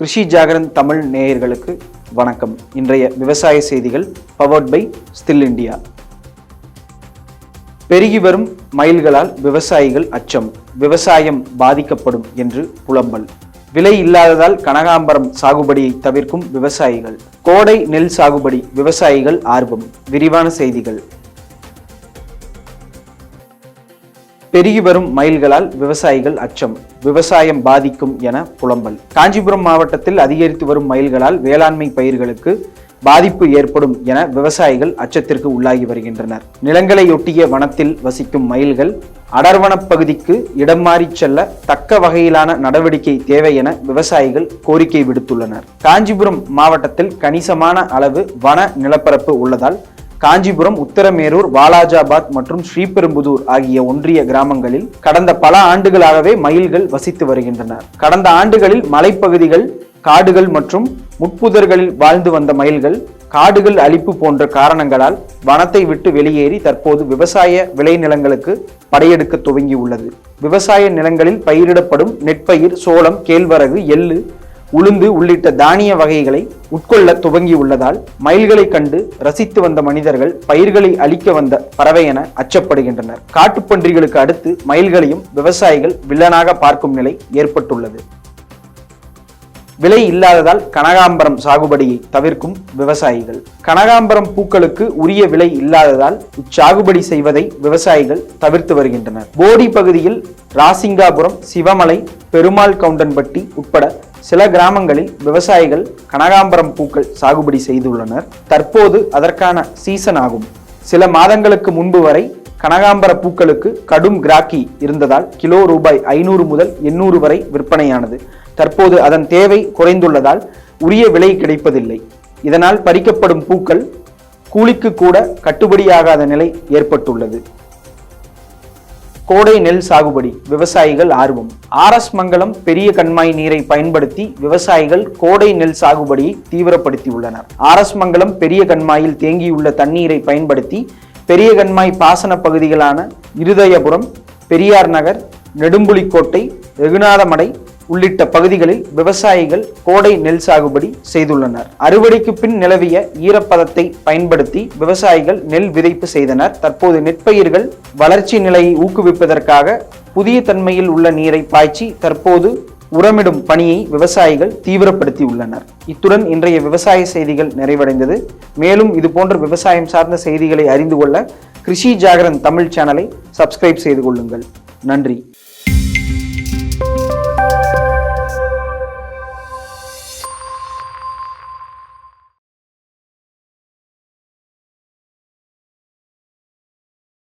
கிருஷி ஜாகரன் தமிழ் நேயர்களுக்கு வணக்கம். இன்றைய விவசாய செய்திகள் பவர்ட் பை ஸ்டில் இண்டியா பெருகி வரும் மயில்களால் விவசாயிகள் அச்சம். விவசாயம் பாதிக்கப்படும் என்று புலம்பல். விலை இல்லாததால் கனகாம்பரம் சாகுபடியை தவிர்க்கும் விவசாயிகள். கோடை நெல் சாகுபடி விவசாயிகள் ஆர்வம். விரிவான செய்திகள். பெருகி வரும் மயில்களால் விவசாயிகள் அச்சம் விவசாயம் பாதிக்கும் என புலம்பல். காஞ்சிபுரம் மாவட்டத்தில் அதிகரித்து வரும் மயில்களால் வேளாண்மை பயிர்களுக்கு பாதிப்பு ஏற்படும் என விவசாயிகள் அச்சத்திற்கு உள்ளாகி வருகின்றனர். நிலங்களையொட்டிய வனத்தில் வசிக்கும் மயில்கள் அடர்வனப் பகுதிக்கு இடம் மாறி செல்ல தக்க வகையிலான நடவடிக்கை தேவை என விவசாயிகள் கோரிக்கை விடுத்துள்ளனர். காஞ்சிபுரம் மாவட்டத்தில் கணிசமான அளவு வன நிலப்பரப்பு உள்ளதால் காஞ்சிபுரம் உத்தரமேரூர் வாலாஜாபாத் மற்றும் ஸ்ரீபெரும்புதூர் ஆகிய ஒன்றிய கிராமங்களில் கடந்த பல ஆண்டுகளாகவே மயில்கள் வசித்து வருகின்றன. கடந்த ஆண்டுகளில் மலைப்பகுதிகள் காடுகள் மற்றும் முட்புதர்களில் வாழ்ந்து வந்த மயில்கள் காடுகள் அழிப்பு போன்ற காரணங்களால் வனத்தை விட்டு வெளியேறி தற்போது விவசாய விளைநிலங்களுக்கு படையெடுக்க துவங்கியுள்ளது. விவசாய நிலங்களில் பயிரிடப்படும் நெற்பயிர் சோளம் கேழ்வரகு எள்ளு உளுந்து உள்ளிட்ட தானிய வகைகளை உட்கொள்ள துவங்கியுள்ளதால் மயில்களை கண்டு ரசித்து வந்த மனிதர்கள் பயிர்களை அழிக்க வந்த பறவை என அச்சப்படுகின்றனர். காட்டுப்பன்றிகளுக்கு அடுத்து மயில்களையும் விவசாயிகள் வில்லனாக பார்க்கும் நிலை ஏற்பட்டுள்ளது. விலை இல்லாததால் கனகாம்பரம் சாகுபடியை தவிர்க்கும் விவசாயிகள். கனகாம்பரம் பூக்களுக்கு உரிய விலை இல்லாததால் இச்சாகுபடி செய்வதை விவசாயிகள் தவிர்த்து வருகின்றனர். போடி பகுதியில் ராசிங்காபுரம் சிவமலை பெருமாள் கவுண்டன்பட்டி உட்பட சில கிராமங்களில் விவசாயிகள் கனகாம்பரம் பூக்கள் சாகுபடி செய்துள்ளனர். தற்போது அதற்கான சீசன் ஆகும். சில மாதங்களுக்கு முன்பு வரை கனகாம்பர பூக்களுக்கு கடும் கிராக்கி இருந்ததால் கிலோ ரூபாய் ஐநூறு முதல் எண்ணூறு வரை விற்பனையானது. தற்போது அதன் தேவை குறைந்துள்ளதால் உரிய விலை கிடைப்பதில்லை. இதனால் பறிக்கப்படும் பூக்கள் கூலிக்கு கூட கட்டுப்படியாகாத நிலை ஏற்பட்டுள்ளது. கோடை நெல் சாகுபடி விவசாயிகள் ஆர்வம். ஆர் எஸ் மங்கலம் பெரிய கண்மாய் நீரை பயன்படுத்தி விவசாயிகள் கோடை நெல் சாகுபடியை தீவிரப்படுத்தியுள்ளனர். ஆர் எஸ் மங்கலம் பெரிய கண்மாயில் தேங்கியுள்ள தண்ணீரை பயன்படுத்தி பெரிய கண்மாய் பாசன பகுதிகளான இருதயபுரம் பெரியார் நகர் நெடும்புலிக்கோட்டை ரெகுநாதமடை உள்ளிட்ட பகுதிகளில் விவசாயிகள் கோடை நெல் சாகுபடி செய்துள்ளனர். அறுவடைக்கு பின் நிலவிய ஈரப்பதத்தை பயன்படுத்தி விவசாயிகள் நெல் விதைப்பு செய்தனர். தற்போது நெற்பயிர்கள் வளர்ச்சி நிலையை ஊக்குவிப்பதற்காக புதிய தன்மையில் உள்ள நீரை பாய்ச்சி தற்போது உரமிடும் பணியை விவசாயிகள் தீவிரப்படுத்தி உள்ளனர் இத்துடன் இன்றைய விவசாய செய்திகள் நிறைவடைந்தது. மேலும் இதுபோன்ற விவசாயம் சார்ந்த செய்திகளை அறிந்து கொள்ள கிருஷி ஜாகரன் தமிழ் சேனலை சப்ஸ்கிரைப் செய்து கொள்ளுங்கள். நன்றி.